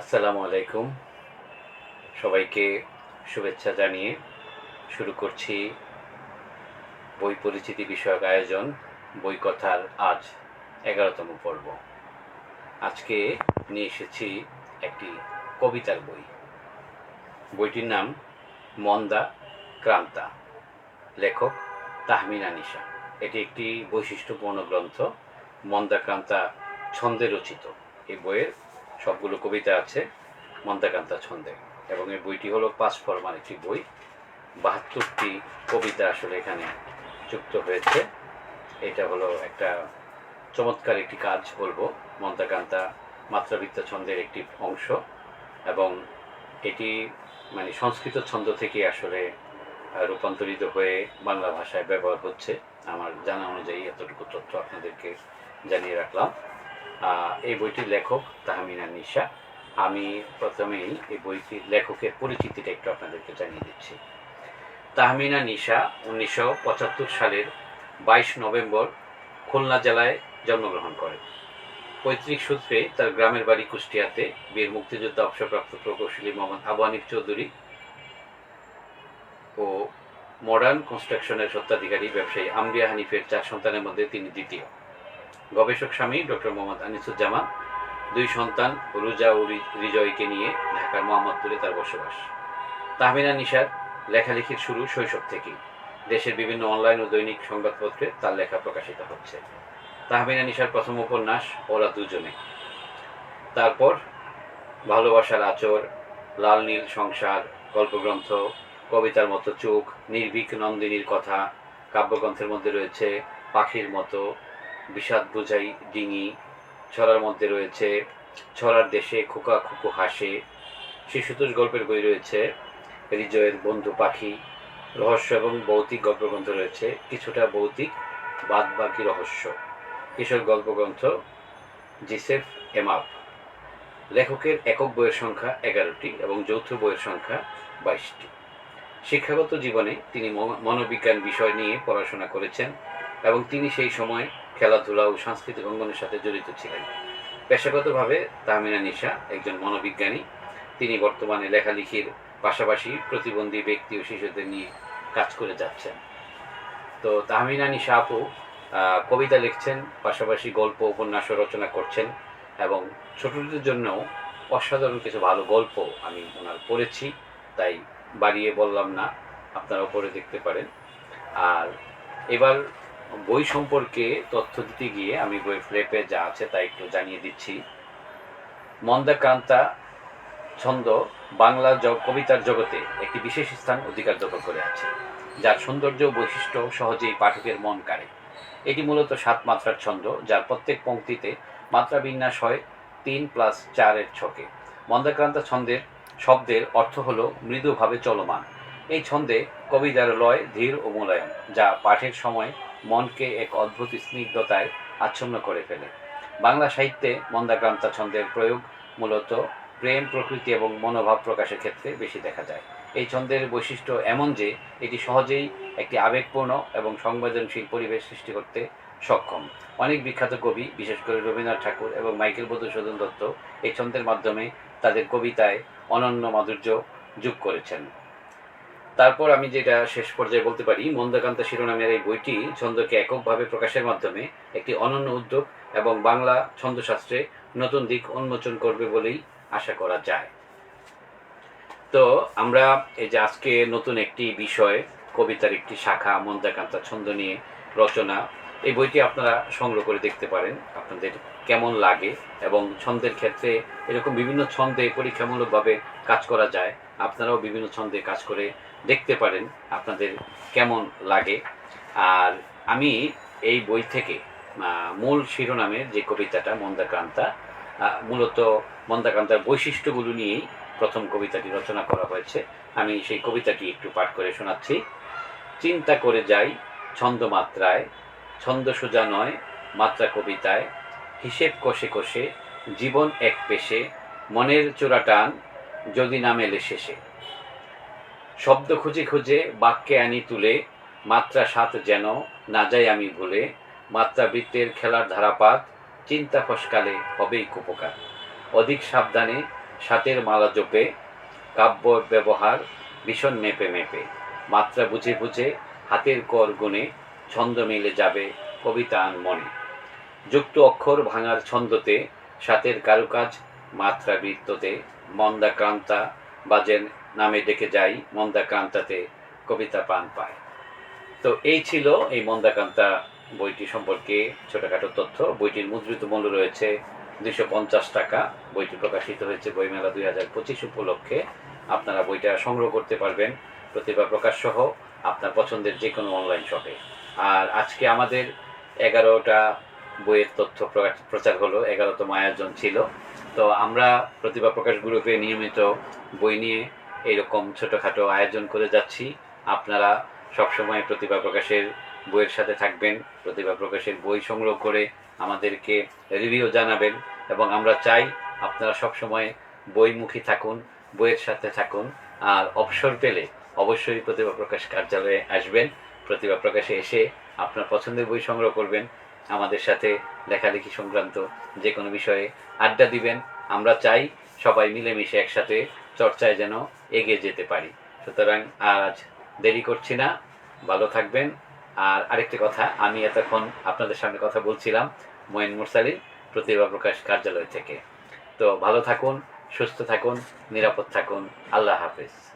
আসসালামু আলাইকুম। সবাইকে শুভেচ্ছা জানিয়ে শুরু করছি বই পরিচিতি বিষয়ক আয়োজন, বই কথার আজ এগারোতম পর্ব। আজকে নিয়ে এসেছি একটি কবিতার বই। বইটির নাম মন্দা ক্রান্তা, লেখক তাহমিনা নিশা এটি একটি বৈশিষ্ট্যপূর্ণ গ্রন্থ, মন্দা ক্রান্তা ছন্দে রচিত। এই বইয়ের সবগুলো কবিতা আছে মন্দাকান্তা ছন্দে। এবং এই বইটি হলো পাঁচ ফরমান একটি বই। বাহাত্তরটি কবিতা আসলে এখানে যুক্ত হয়েছে। এটা হলো একটা চমৎকার একটি কাজ বলব। মন্দাকান্তা মাত্রাবৃত্ত ছন্দের একটি অংশ। এবং এটি মানে সংস্কৃত ছন্দ থেকে আসলে রূপান্তরিত হয়ে বাংলা ভাষায় ব্যবহার হচ্ছে। আমার জানা অনুযায়ী এতটুকু তথ্য আপনাদেরকে জানিয়ে রাখলাম। এই বইটির লেখক তাহমিনা নিশা। আমি প্রথমেই এই বইটির লেখকের পরিচিতিটা একটু আপনাদেরকে জানিয়ে দিচ্ছি। তাহমিনা নিশা উনিশশো পঁচাত্তর সালের বাইশ নভেম্বর খুলনা জেলায় জন্মগ্রহণ করেন। পৈতৃক সূত্রে তার গ্রামের বাড়ি কুষ্টিয়াতে বীর মুক্তিযোদ্ধা অবসরপ্রাপ্ত প্রকৌশলী মোহাম্মদ আবু হানিফ চৌধুরী ও মডার্ন কনস্ট্রাকশনের স্বত্বাধিকারী ব্যবসায়ী আম্বিয়া হানিফের চার সন্তানের মধ্যে তিনি দ্বিতীয়। গবেষক স্বামী ডক্টর মোহাম্মদ আনিসুজ্জামান, দুই সন্তান রুজা ও রিজয়কে নিয়ে ঢাকার মোহাম্মদপুরে তার বসবাস। তাহমিনা নিশার লেখালেখির শুরু শৈশব থেকেই। দেশের বিভিন্ন অনলাইন ও দৈনিক সংবাদপত্রে তার লেখা প্রকাশিত হচ্ছে। তাহমিনা নিশার প্রথম উপন্যাস, ওরা দুজনে। তারপর ভালোবাসার আচর, লাল নীল সংসার, গল্পগ্রন্থ, কবিতার মতো চোখ, নির্ভীক নন্দিনীর কথা, কাব্যগ্রন্থের মধ্যে রয়েছে পাখির মতো বিষাদ বোঝাই ডিঙি। ছড়ার মধ্যে রয়েছে, ছড়ার দেশে খোকা খুকু হাসে। শিশুতোষ গল্পের বই রয়েছে, হৃদয়ের বন্ধু পাখি। রহস্য এবং ভৌতিক গল্পগ্রন্থ রয়েছে, কিছুটা ভৌতিক বাদ বাকি রহস্য। এসব গল্পগ্রন্থ, জিসেফ এমাপ লেখকের একক বইয়ের সংখ্যা এগারোটি এবং যৌথ বইয়ের সংখ্যা বাইশটি। শিক্ষাগত জীবনে তিনি মনোবিজ্ঞান বিষয় নিয়ে পড়াশোনা করেছেন এবং তিনি সেই সময় খেলাধুলা ও সাংস্কৃতিক অঙ্গনের সাথে জড়িত ছিলেন। পেশাগতভাবে তাহমিনা নিশা একজন মনোবিজ্ঞানী। তিনি বর্তমানে লেখালেখির পাশাপাশি প্রতিবন্ধী ব্যক্তি ও শিশুদের নিয়ে কাজ করে যাচ্ছেন। তো তাহমিনা নিশা আপু কবিতা লিখছেন, পাশাপাশি গল্প, উপন্যাস রচনা করছেন এবং ছোটদের জন্য অসাধারণ কিছু ভালো গল্প আমি ওনার পড়েছি। তাই বাড়িয়ে বললাম না আপনারা পড়ে দেখতে পারেন। আর এবার বই সম্পর্কে তথ্য দিতে গিয়ে আমি বই ফ্লেপে যা আছে তা একটু জানিয়ে দিচ্ছি। মন্দাকান্তা ছন্দ বাংলা কবিতার জগতে একটি বিশেষ স্থান অধিকার দখল করে আছে, যার সৌন্দর্য বৈশিষ্ট্য সহজেই পাঠকের মন কাড়ে। এটি মূলত সাত মাত্রার ছন্দ, যার প্রত্যেক পংক্তিতে মাত্রা বিন্যাস হয় তিন প্লাস চারের ছকে। মন্দাক্রান্ত ছন্দের শব্দের অর্থ হল মৃদুভাবে চলমান। এই ছন্দে কবিতার লয়, ধীর ও মোলায়ম, যা পাঠের সময় মনকে এক অদ্ভুত স্নিগ্ধতায় আচ্ছন্ন করে ফেলে। বাংলা সাহিত্যে মন্দাক্রান্তা ছন্দের প্রয়োগ মূলত প্রেম, প্রকৃতি এবং মনোভাব প্রকাশের ক্ষেত্রে বেশি দেখা যায়। এই ছন্দের বৈশিষ্ট্য এমন যে, এটি সহজেই একটি আবেগপূর্ণ এবং সংবেদনশীল পরিবেশ সৃষ্টি করতে সক্ষম। অনেক বিখ্যাত কবি, বিশেষ করে রবীন্দ্রনাথ ঠাকুর এবং মাইকেল মধুসূদন দত্ত, এই ছন্দের মাধ্যমে তাদের কবিতায় অনন্য মাধুর্য যোগ করেছেন। তারপর আমি যেটা শেষ পর্যায়ে বলতে পারি, মন্দাকান্তা শিরোনামের এই বইটি ছন্দকে এককভাবে প্রকাশের মাধ্যমে একটি অনন্য উদ্যোগ এবং বাংলা ছন্দশাস্ত্রে নতুন দিক উন্মোচন করবে বলেই আশা করা যায়। তো আমরা এই যে আজকে নতুন একটি বিষয়, কবিতার একটি শাখা, মন্দাকান্তা ছন্দ নিয়ে রচনা, এই বইটি আপনারা সংগ্রহ করে দেখতে পারেন, আপনাদের কেমন লাগে এবং ছন্দের ক্ষেত্রে এরকম বিভিন্ন ছন্দে পরীক্ষামূলকভাবে কাজ করা যায় আপনারাও বিভিন্ন ছন্দে কাজ করে দেখতে পারেন আপনাদের কেমন লাগে। আর আমি এই বই থেকে মূল শিরোনামের যে কবিতাটা, মন্দাক্রান্তা মূলত মন্দাক্রান্তার বৈশিষ্ট্যগুলো নিয়েই প্রথম কবিতাটি রচনা করা হয়েছে। আমি সেই কবিতাটি একটু পাঠ করে শোনাচ্ছি। চিন্তা করে যাই ছন্দ মাত্রায়, ছন্দ সোজা নয় মাত্রা কবিতায়। হিসেব কষে কষে, জীবন এক পেশে, মনের চোরা টান যদি না মেলে শেষে। শব্দ খুঁজে খুঁজে বাক্যে আনি তুলে, মাত্রা সাত যেন না যাই আমি ভুলে, মাত্রা বৃত্তের খেলার ধারাপাত, চিন্তা ফসকালে হবেই কুপকার। অধিক সাবধানে সাতের মালা জোপে, কাব্য ব্যবহার ভীষণ মেপে মেপে। মাত্রা বুঝে বুঝে হাতের কর গুণে ছন্দ মিলে যাবে কবিতা মনে। যুক্ত অক্ষর ভাঙার ছন্দতে সাতের কারুকাজ মাত্রা বৃত্ততে মন্দাক্রান্তা বাজেন নামে ডেকে যাই, মন্দাক্রান্তাতে কবিতা পান পায়। তো এই ছিল এই মন্দাকান্তা বইটি সম্পর্কে ছোটখাটো তথ্য। বইটির মুদ্রিত মূল্য রয়েছে দুইশো পঞ্চাশ টাকা। বইটি প্রকাশিত হয়েছে বইমেলা দুই হাজার পঁচিশ উপলক্ষে। আপনারা বইটা সংগ্রহ করতে পারবেন প্রতিভা প্রকাশ সহ আপনার পছন্দের যে কোনো অনলাইন শপে। আর আজকে আমাদের এগারোটা বইয়ের তথ্য প্রচার হলো। এগারোতম আয়োজন ছিল। তো আমরা প্রতিভা প্রকাশ গ্রুপে নিয়মিত বই নিয়ে এইরকম ছোটোখাটো আয়োজন করে যাচ্ছি। আপনারা সবসময় প্রতিভা প্রকাশের বইয়ের সাথে থাকবেন, প্রতিভা প্রকাশের বই সংগ্রহ করে আমাদেরকে রিভিউ জানাবেন এবং আমরা চাই আপনারা সবসময় বইমুখী থাকুন, বইয়ের সাথে থাকুন। আর অবসর পেলে অবশ্যই প্রতিভা প্রকাশ কার্যালয়ে আসবেন। প্রতিভা প্রকাশে এসে আপনার পছন্দের বই সংগ্রহ করবেন। আমাদের সাথে লেখালেখি সংক্রান্ত যে কোনো বিষয়ে আড্ডা দিবেন। আমরা চাই সবাই মিলেমিশে একসাথে চর্চায় যেন এগিয়ে যেতে পারি। সুতরাং আজ দেরি করছি না। ভালো থাকবেন। আর আরেকটি কথা, আমি এতক্ষণ আপনাদের সামনে কথা বলছিলাম মঈন মুরসালিন প্রতিভা প্রকাশ কার্যালয় থেকে। তো ভালো থাকুন, সুস্থ থাকুন, নিরাপদ থাকুন। আল্লাহ হাফেজ।